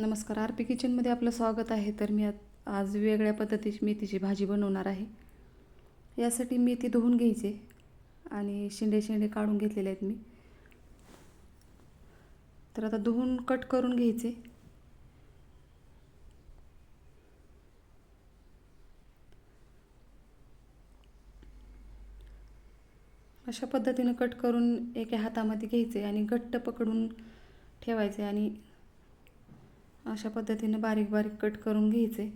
नमस्कार R P किचनमध्ये आपलं स्वागत आहे. तर मी आत- आज वेगळ्या पद्धतीची मेथीची भाजी बनवणार आहे. यासाठी मेथी धुवून घ्यायचे आणि शेंडे शेंडे काढून घेतलेले आहेत मी. तर आता धुवून कट करून घ्यायचे. अशा पद्धतीनं कट करून एका हातामध्ये घ्यायचे आणि घट्ट पकडून ठेवायचे आणि अशा पद्धतीनं बारीक बारीक कट करून घ्यायचे.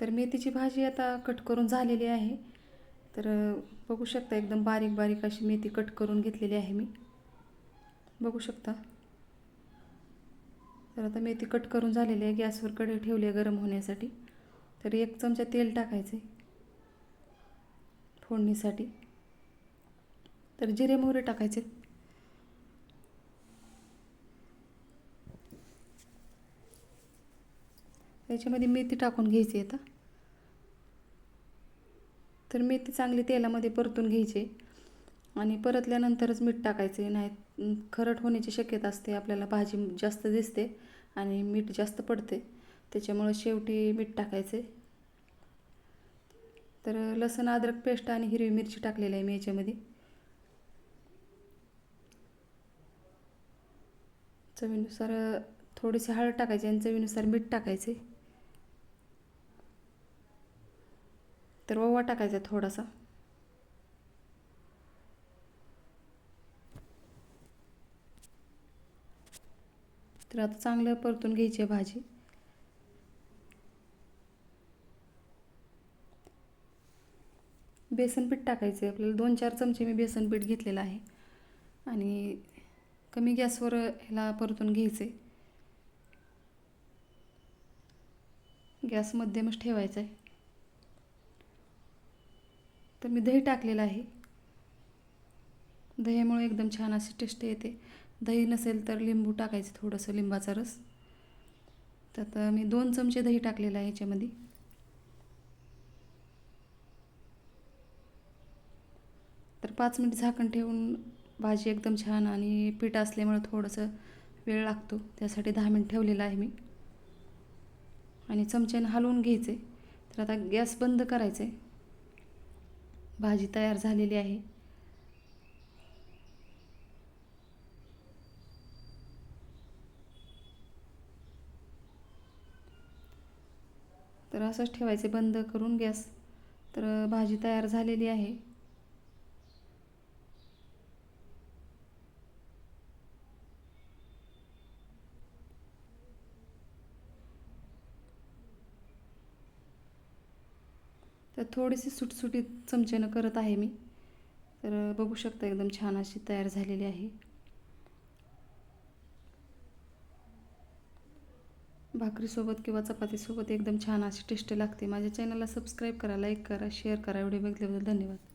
तर मेथीची भाजी आता कट करून झालेली आहे. तर बघू शकता एकदम बारीक बारीक अशी मेथी कट करून घेतलेली आहे मी. बघू शकता. तर आता मेथी कट करून झालेली आहे गॅसवर कढई ठेवली आहे गरम होण्यासाठी. तर एक चमचा तेल टाकायचे. फोडणीसाठी. तर जिरे मोहरे टाकायचे. त्याच्यामध्ये मेथी टाकून घ्यायची आता. तर मेथी चांगली तेलामध्ये परतून घ्यायची. आणि परतल्यानंतरच मीठ टाकायचे. नाही खरट होण्याची शक्यता असते. आपल्याला भाजी जास्त दिसते आणि मीठ जास्त पडते. त्याच्यामुळं शेवटी मीठ टाकायचे. तर लसण अद्रक पेस्ट आणि हिरवी मिरची टाकलेली आहे मी याच्यामध्ये. चवीनुसार थोडीशी हळद टाकायची आणि चवीनुसार मीठ टाकायचे. तर ओवा टाकायचा थोडासा. तर आता चांगलं परतून घ्यायची आहे भाजी. बेसनपीठ टाकायचं आहे आपल्याला दोन चार चमचे मी बेसनपीठ घेतलेलं आहे. आणि कमी गॅसवर ह्याला परतून घ्यायचे गॅस मध्यमच ठेवायचा आहे तर मी दही टाकलेलं आहे. दह्यामुळे एकदम छान अशी टेस्ट येते. दही नसेल तर लिंबू टाकायचं थोडंसं लिंबाचा रस. तर मी दोन चमचे दही टाकलेलं आहे याच्यामध्ये. तर पाच मिनिट झाकण ठेवून भाजी एकदम छान आणि पीठ असल्यामुळं थोडंसं वेळ लागतो. त्यासाठी दहा मिनिट ठेवलेलं आहे मी. आणि चमच्यानं हलवून घ्यायचे तर आता गॅस बंद करायचे भाजी तयार झालेली आहे. तर असंच ठेवायचे बंद करून गॅस. तर भाजी तयार झालेली आहे. तर थोडीशी सुटसुटीत चमच्यानं करत आहे मी. तर बघू शकता एकदम छान अशी तयार झालेली आहे. भाकरीसोबत किंवा चपातीसोबत एकदम छान अशी टेस्ट लागते. माझ्या चॅनलला सबस्क्राईब करा लाईक करा शेअर करा. एवढे बघितल्याबद्दल धन्यवाद.